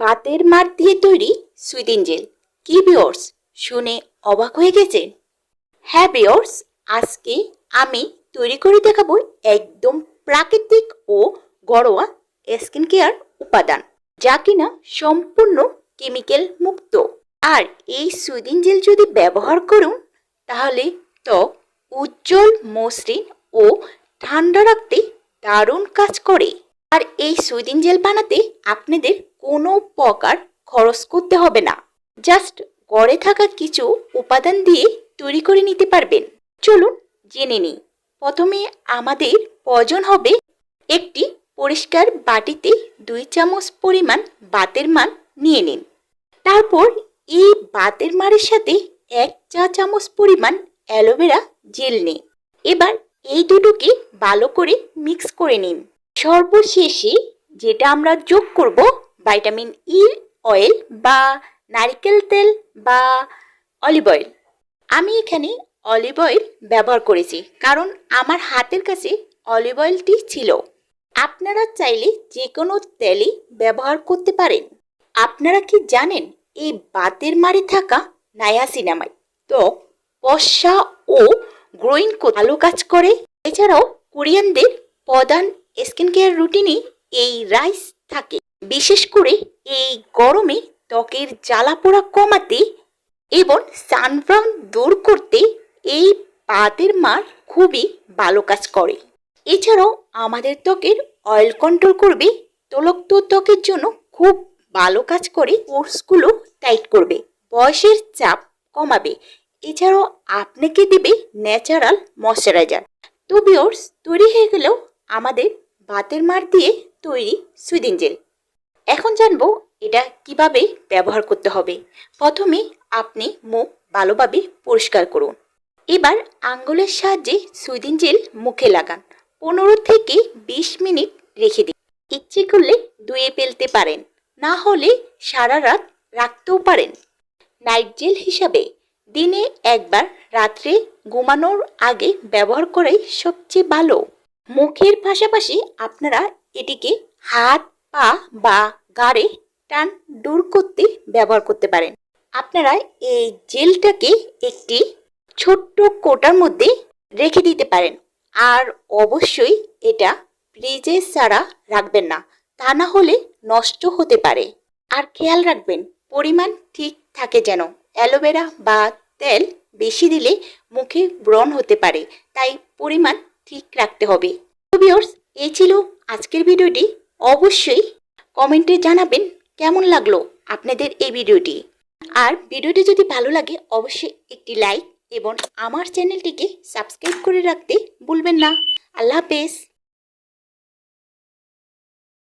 বাতের মার দিয়ে তৈরি সুইদিন জেল। কি বিয়র্স শুনে অবাক হয়ে গেছেন? হ্যাঁ বিয়র্স আজকে আমি তৈরি করে দেখাবো একদম প্রাকৃতিক ও ঘরোয়া স্কিন কেয়ার উপাদান, যা কিনা সম্পূর্ণ কেমিক্যাল মুক্ত। আর এই সুইদিন জেল যদি ব্যবহার করুন, তাহলে ত্বক উজ্জ্বল মসৃণ ও ঠান্ডা রাখতে দারুণ কাজ করে। আর এই সুইদিন জেল বানাতে আপনাদের কোনো প্রকার খরচ করতে হবে না। জাস্ট গড়ে থাকা কিছু উপাদান দিয়ে তৈরি করে নিতে পারবেন। চলুন জেনে নিই। প্রথমে আমাদের প্রয়োজন হবে একটি পরিষ্কার বাটিতে দুই চামচ পরিমাণ বাতের মান নিয়ে নিন। তারপর এই বাতের মারের সাথে এক চা চামচ পরিমাণ অ্যালোভেরা জেল নিন। এবার এই দুটোকে ভালো করে মিক্স করে নিন। সর্বশেষে যেটা আমরা যোগ করব ভাইটামিন ই, অয়েল বা নারিকেল তেল বা অলিভ অয়েল। আমি এখানে অলিভ অয়েল ব্যবহার করেছি কারণ আমার হাতের কাছে অলিভ অয়েলটি ছিল। আপনারা চাইলে যে কোনো তেলই ব্যবহার করতে পারেন। আপনারা কি জানেন এই বাতের মারে থাকা নায়াসিনামাই? তো পশা ও গ্রোইং ভালো কাজ করে? এছাড়াও কোরিয়ানদের প্রধান স্কিন কেয়ার রুটিনে এই রাইস থাকে। বিশেষ করে এই গরমে ত্বকের জ্বালা পোড়া কমাতে এবং সানব্রাউন দূর করতে এই পাতের মার খুবই ভালো কাজ করে। এছাড়াও আমাদের ত্বকের অয়েল কন্ট্রোল করবে, তলক্ত ত্বকের জন্য খুব ভালো কাজ করে পোর্সগুলো টাইট করবে, বয়সের চাপ কমাবে। এছাড়াও আপনাকে দেবে ন্যাচারাল ময়শ্চারাইজার তো বিয়র্স তৈরি হয়ে গেলেও আমাদের বাতের মার দিয়ে তৈরি সুইদিন জেল। এখন জানব এটা কীভাবে ব্যবহার করতে হবে। প্রথমে আপনি মুখ ভালোভাবে পরিষ্কার করুন। এবার আঙ্গুলের সাহায্যে সুইদিন জেল মুখে লাগান। পনেরো থেকে বিশ মিনিট রেখে দিন। ইচ্ছে করলে ধুয়ে ফেলতে পারেন। না হলে সারা রাত রাখতেও পারেন। নাইট জেল হিসাবে দিনে একবার রাত্রে ঘুমানোর আগে ব্যবহার করাই সবচেয়ে ভালো। মুখের পাশাপাশি আপনারা এটিকে হাত, পা বা গাড়ে টান দূর করতে ব্যবহার করতে পারেন। আপনারা এই জেলটাকে একটি ছোট্ট কোটার মধ্যে রেখে দিতে পারেন। আর অবশ্যই এটা ফ্রিজে ছাড়া রাখবেন না। তা না হলে নষ্ট হতে পারে। আর খেয়াল রাখবেন, পরিমাণ ঠিক থাকে যেন। অ্যালোভেরা বা তেল বেশি দিলে মুখে ব্রণ হতে পারে। তাই পরিমাণ ঠিক রাখতে হবে। তো ভিউয়ার্স এই ছিল আজকের ভিডিওটি। অবশ্যই কমেন্টে জানাবেন কেমন লাগল আপনাদের এই ভিডিওটি। আর ভিডিওটি যদি ভালো লাগে, অবশ্যই একটি লাইক এবং আমার চ্যানেলটিকে সাবস্ক্রাইব করে রাখতে ভুলবেন না। আল্লাহ হাফেজ।